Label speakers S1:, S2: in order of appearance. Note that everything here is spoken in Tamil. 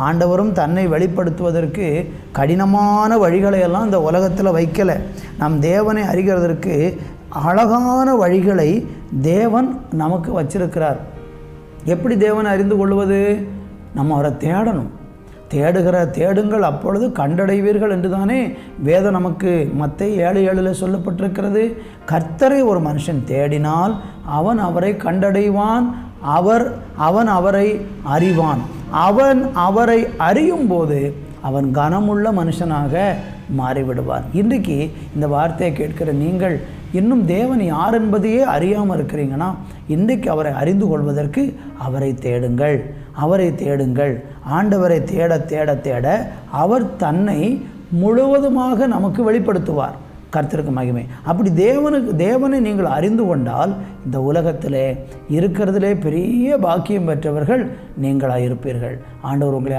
S1: ஆண்டவரும் தன்னை வெளிப்படுத்துவதற்கு கடினமான வழிகளை எல்லாம் இந்த உலகத்தில் வைக்கலை. நம் தேவனை அறிகிறதற்கு அழகான வழிகளை தேவன் நமக்கு வச்சிருக்கிறார். எப்படி தேவனை அறிந்து கொள்வது? நம்ம அவரை தேடணும். தேடுகிற தேடுங்கள் அப்பொழுது கண்டடைவீர்கள் என்று தானே வேதம் நமக்கு மற்ற ஏழு ஏழில் சொல்லப்பட்டிருக்கிறது. கர்த்தரை ஒரு மனுஷன் தேடினால் அவன் அவரை கண்டடைவான் அவர் அவன் அவரை அறிவான். அவன் அவரை அறியும் போது அவன் கனமுள்ள மனுஷனாக மாறிவிடுவான். இன்றைக்கு இந்த வார்த்தையை கேட்கிற நீங்கள் இன்னும் தேவன் யார் என்பதையே அறியாமல் இருக்கிறீங்கன்னா இன்றைக்கு அவரை அறிந்து கொள்வதற்கு அவரை தேடுங்கள். அவரை தேடுங்கள். ஆண்டவரை தேட தேட தேட அவர் தன்னை முழுவதுமாக நமக்கு வெளிப்படுத்துவார். கர்த்தருக்கு மகிமை. அப்படி தேவனுக்கு தேவனை நீங்கள் அறிந்து கொண்டால் இந்த உலகத்திலே இருக்கிறதுலே பெரிய பாக்கியம் பெற்றவர்கள் நீங்களாக இருப்பீர்கள் ஆண்டவர் உங்களை